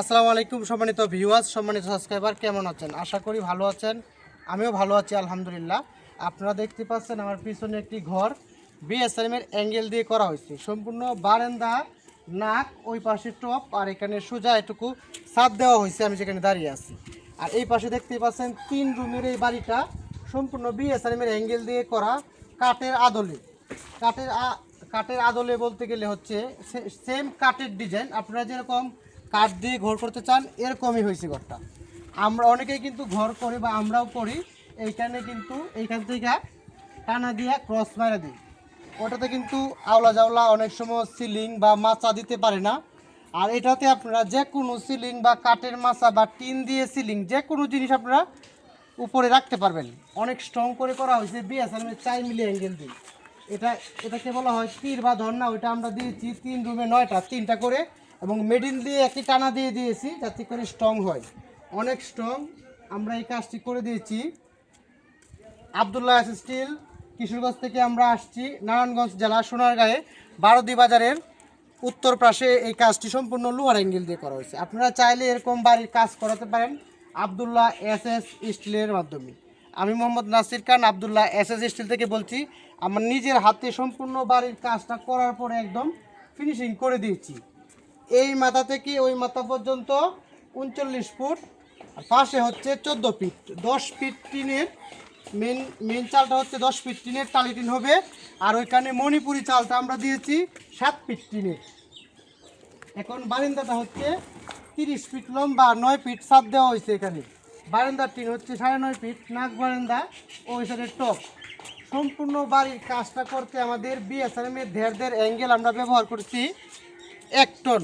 আসসালামু আলাইকুম সম্মানিত ভিউয়ার্স সম্মানিত সাবস্ক্রাইবার কেমন আছেন? আশা করি ভালো আছেন। আমিও ভালো আছি, আলহামদুলিল্লাহ। আপনারা দেখতে পাচ্ছেন আমার পিছনে একটি ঘর। বিএসএম এর অ্যাঙ্গেল দিয়ে করা হয়েছে। সম্পূর্ণ বারান্দা, নাক, ওই পাশে টপ আর এখানে সোজা এটুকু ছাদ দেওয়া হয়েছে, আমি যেখানে দাঁড়িয়ে আছি। আর এই পাশে দেখতে পাচ্ছেন তিন রুমের এই বাড়িটা সম্পূর্ণ বিএসএম এর অ্যাঙ্গেল দিয়ে করা, কাঠের আদলে। কাঠের কাঠের আদলে বলতে গেলে হচ্ছে সেম কাঠের ডিজাইন আপনারা যেরকম কাঠ দিয়ে ঘর করতে চান, এরকমই হয়েছে ঘরটা। আমরা অনেকেই কিন্তু ঘর করি বা আমরাও করি, এইখানে কিন্তু এইখান থেকে টানা দিয়ে ক্রস মারা দিই। ওটাতে কিন্তু আওলা জাওলা অনেক সময় সিলিং বা মাচা দিতে পারে না। আর এটাতে আপনারা যে কোনো সিলিং বা কাঠের মাচা বা টিন দিয়ে সিলিং যে কোনো জিনিস আপনারা উপরে রাখতে পারবেন। অনেক স্ট্রং করে করা হয়েছে বিএসএলএমের চাই মিলি অ্যাঙ্গেল দিয়ে। এটা, এটাকে বলা হয় তীর বা ধর্না ওইটা আমরা দিয়েছি তিন রুমে নয়টা, তিনটা করে এবং মেডিন দিয়ে একটি টানা দিয়ে দিয়েছি যাতে করে স্ট্রং হয়। অনেক স্ট্রং আমরা এই কাজটি করে দিয়েছি। আবদুল্লাহ স্টিল কিশোরগঞ্জ থেকে আমরা আসছি নারায়ণগঞ্জ জেলা সোনারগাঁয়ে, বারোদি বাজারের উত্তর পাশে এই কাজটি সম্পূর্ণ লোহার অ্যাঙ্গেল দিয়ে করা হয়েছে। আপনারা চাইলে এরকম বাড়ির কাজ করাতে পারেন আবদুল্লাহ এস এস স্টিলের মাধ্যমে। আমি Mohammad Nasir Khan, Abdullah S S steel থেকে বলছি, আমার নিজের হাতে সম্পূর্ণ বাড়ির কাজটা করার পরে একদম ফিনিশিং করে দিয়েছি। এই মাথা থেকে ওই মাথা পর্যন্ত উনচল্লিশ ফুট, আর পাশে হচ্ছে চোদ্দ ফিট। দশ ফিট টিনের মেন মেন চালটা হচ্ছে দশ ফিট টিনের, টালি টিন হবে। আর ওইখানে মণিপুরি চালটা আমরা দিয়েছি সাত ফিট টিনের। এখন বারিন্দাটা হচ্ছে তিরিশ ফিট লম্বা, নয় ফিট সাত দেওয়া হয়েছে এখানে। বারান্দার টিন হচ্ছে সাড়ে নয় ফিট, নাক বারান্দা ওই সাইডে টপ। সম্পূর্ণ বাড়ির কাজটা করতে আমাদের বিএসএম এর ধের ঢের অ্যাঙ্গেল আমরা ব্যবহার করছি। এক টন।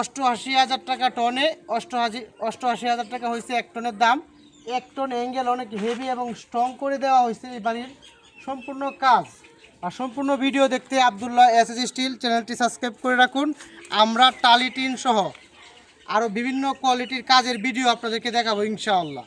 অষ্টআশি হাজার টাকা টনে, অষ্টআশি অষ্টআশি হাজার টাকা হয়েছে এক টনের দাম। এক টন অ্যাঙ্গেল অনেক হেভি এবং স্ট্রং করে দেওয়া হয়েছে এই বাড়ির সম্পূর্ণ কাজ। আর সম্পূর্ণ ভিডিও দেখতে আবদুল্লাহ এস এস স্টিল চ্যানেলটি সাবস্ক্রাইব করে রাখুন। আমরা টালি টিন সহ আরও বিভিন্ন কোয়ালিটির কাজের ভিডিও আপনাদেরকে দেখাবো ইনশাআল্লাহ।